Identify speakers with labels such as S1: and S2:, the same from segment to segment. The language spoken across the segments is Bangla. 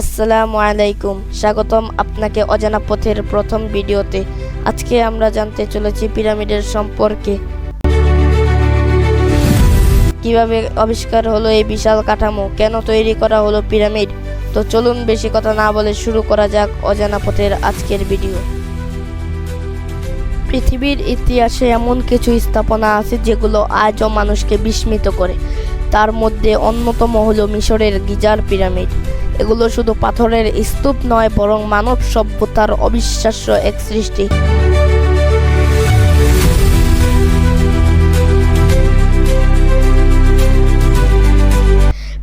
S1: আসসালামু আলাইকুম। স্বাগতম আপনাকে অজানা পথের প্রথম ভিডিওতে। আজকে আমরা জানতে চলেছি পিরামিডের সম্পর্কে। কীভাবে আবিষ্কার হলো এই বিশাল কাঠামো? কেন তৈরি করা হলো পিরামিড? তো চলুন বেশি কথা না বলে শুরু করা যাক অজানা পথের আজকের ভিডিও। পৃথিবীর ইতিহাসে এমন কিছু স্থাপনা আছে যেগুলো আজও মানুষকে বিস্মিত করে। তার মধ্যে অন্যতম হল মিশরের গিজার পিরামিড। এগুলো শুধু পাথরের স্তূপ নয়, বরং মানব সভ্যতার অবিশ্বাস্য এক সৃষ্টি।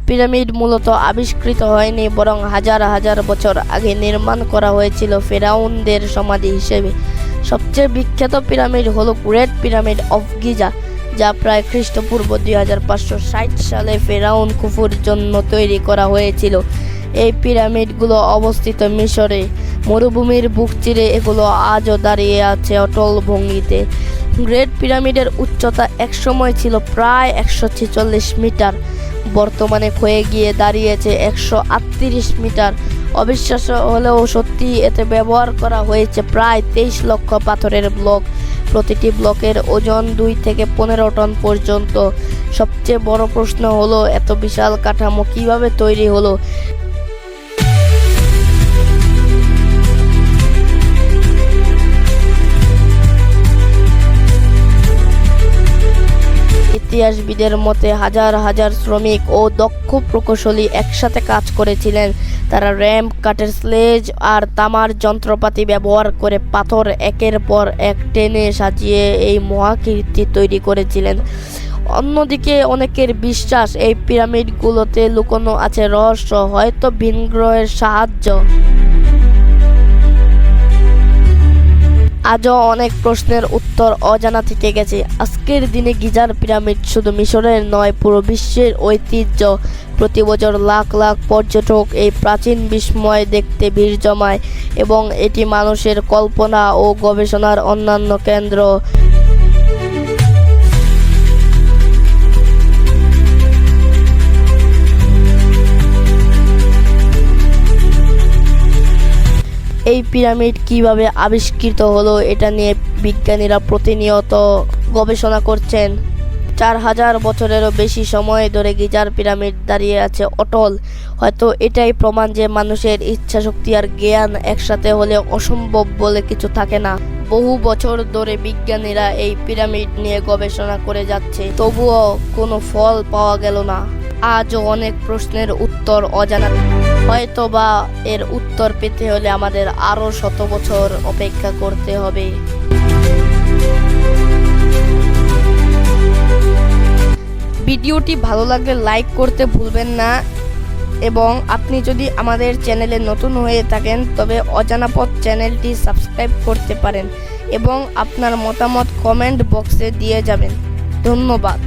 S1: পিরামিড মূলত আবিষ্কৃত হয়নি, বরং হাজার হাজার বছর আগে নির্মাণ করা হয়েছিল ফেরাউনদের সমাধি হিসেবে। সবচেয়ে বিখ্যাত পিরামিড হলো গ্রেট পিরামিড অফ গিজা। যা প্রায় খ্রিস্টপূর্ব দুই হাজার পাঁচশো ষাট সালে ফেরাউন কুফুর জন্য তৈরি করা হয়েছিল। এই পিরামিডগুলো অবস্থিত মিশরে। মরুভূমির বুক চিরে এগুলো আজও দাঁড়িয়ে আছে অটল ভঙ্গিতে। গ্রেট পিরামিডের উচ্চতা একসময় ছিল প্রায় একশো ছেচল্লিশ মিটার। বর্তমানে ক্ষয়ে গিয়ে দাঁড়িয়েছে একশো আটত্রিশ মিটার। অবিশ্বাস্য হলেও সত্যি এতে ব্যবহার করা হয়েছে প্রায় তেইশ লক্ষ পাথরের ব্লক। প্রতিটি ব্লকের ওজন দুই থেকে পনেরো টন পর্যন্ত। সবচেয়ে বড় প্রশ্ন হলো, এত বিশাল কাঠামো কীভাবে তৈরি হলো? ইতিহাসবিদের মতে হাজার হাজার শ্রমিক ও দক্ষ প্রকৌশলী একসাথে কাজ করেছিলেন। তারা র্যাম্প কাঠের স্লেজ আর তামার যন্ত্রপাতি ব্যবহার করে পাথর একের পর এক টেনে সাজিয়ে এই মহাকীর্তি তৈরি করেছিলেন। অন্যদিকে অনেকের বিশ্বাস এই পিরামিডগুলোতে লুকোনো আছে রহস্য, হয়তো ভিনগ্রহের সাহায্য। আজও অনেক প্রশ্নের উত্তর অজানা থেকে গেছে। আজকের দিনে গিজার পিরামিড শুধু মিশরের নয়, পুরো বিশ্বের ঐতিহ্য। প্রতি বছর লাখ লাখ পর্যটক এই প্রাচীন বিস্ময় দেখতে ভিড় জমায় এবং এটি মানুষের কল্পনা ও গবেষণার অন্যান্য কেন্দ্র। এই পিরামিড কীভাবে আবিষ্কৃত হলো এটা নিয়ে বিজ্ঞানীরা প্রতিনিয়ত গবেষণা করছেন। চার হাজার বছরেরও বেশি সময় ধরে গিজার পিরামিড দাঁড়িয়ে আছে অটল। হয়তো এটাই প্রমাণ যে মানুষের ইচ্ছা শক্তি আর জ্ঞান একসাথে হলে অসম্ভব বলে কিছু থাকে না। বহু বছর ধরে বিজ্ঞানীরা এই পিরামিড নিয়ে গবেষণা করে যাচ্ছে, তবুও কোনো ফল পাওয়া গেল না। আজও অনেক প্রশ্নের উত্তর অজানা। হয়তো বা এর উত্তর পেতে হলে আমাদের আরও শত বছর অপেক্ষা করতে হবে। ভিডিওটি ভালো লাগলে লাইক করতে ভুলবেন না এবং আপনি যদি আমাদের চ্যানেলে নতুন হয়ে থাকেন, তবে অজানাপথ চ্যানেলটি সাবস্ক্রাইব করতে পারেন এবং আপনার মতামত কমেন্ট বক্সে দিয়ে যাবেন। ধন্যবাদ।